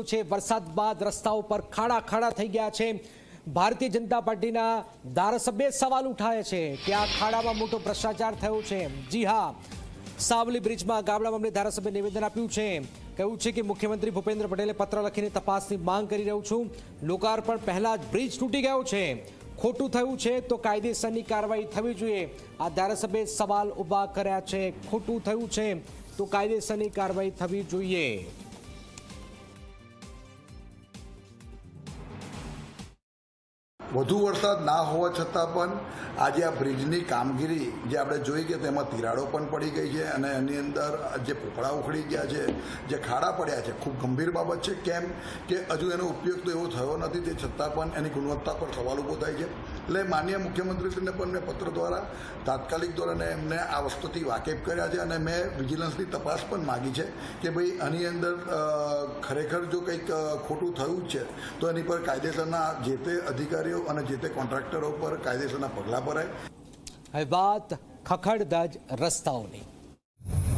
છે. વરસાદ બાદ રસ્તાઓ પર ખાડા ખાડા થઈ ગયા છે. ભારતીય જનતા પાર્ટીના ધારાસભ્ય સવાલ ઉઠાવે છે કે આ ખાડામાં મોટો ભ્રષ્ટાચાર થયો છે. જી હા, સાવલી બ્રિજમાં ગામડા મામલે ધારાસભ્ય નિવેદન આપ્યું છે. કહ્યું છે કે મુખ્યમંત્રી ભૂપેન્દ્ર પટેલે પત્ર લખીને તપાસની માંગ કરી રહ્યું છું. લોકાર્પણ પહેલા જ બ્રિજ તૂટી ગયો છે. ખોટું થયું છે તો કાયદેસરની કાર્યવાહી થવી જોઈએ. આ ધારાસભ્યે સવાલ ઊભા કર્યા છે. ખોટું થયું છે તો કાયદેસરની કાર્યવાહી થવી જોઈએ. વધુ વરસાદ ના હોવા છતાં પણ આજે આ બ્રિજની કામગીરી જે આપણે જોઈ કે તેમાં તિરાડો પણ પડી ગઈ છે અને એની અંદર જે પોપડા ઉખડી ગયા છે, જે ખાડા પડ્યા છે, ખૂબ ગંભીર બાબત છે. કેમ કે હજુ એનો ઉપયોગ તો એવો થયો નથી, તે છતાં પણ એની ગુણવત્તા પર સવાલ ઊભો થાય છે. એટલે માન્ય મુખ્યમંત્રીશ્રીને પણ મેં પત્ર દ્વારા, તાત્કાલિક ધોરણે એમને આ વસ્તુથી વાકેફ કર્યા છે અને મેં વિજિલન્સની તપાસ પણ માગી છે કે ભાઈ આની અંદર ખરેખર જો કંઈક ખોટું થયું છે, તો એની પર કાયદેસરના જે તે અધિકારીઓ અને જે તે કોન્ટ્રાક્ટરો પર કાયદેસરના પગલાં ભરાય. હવે વાત ખખડધજ રસ્તાઓની.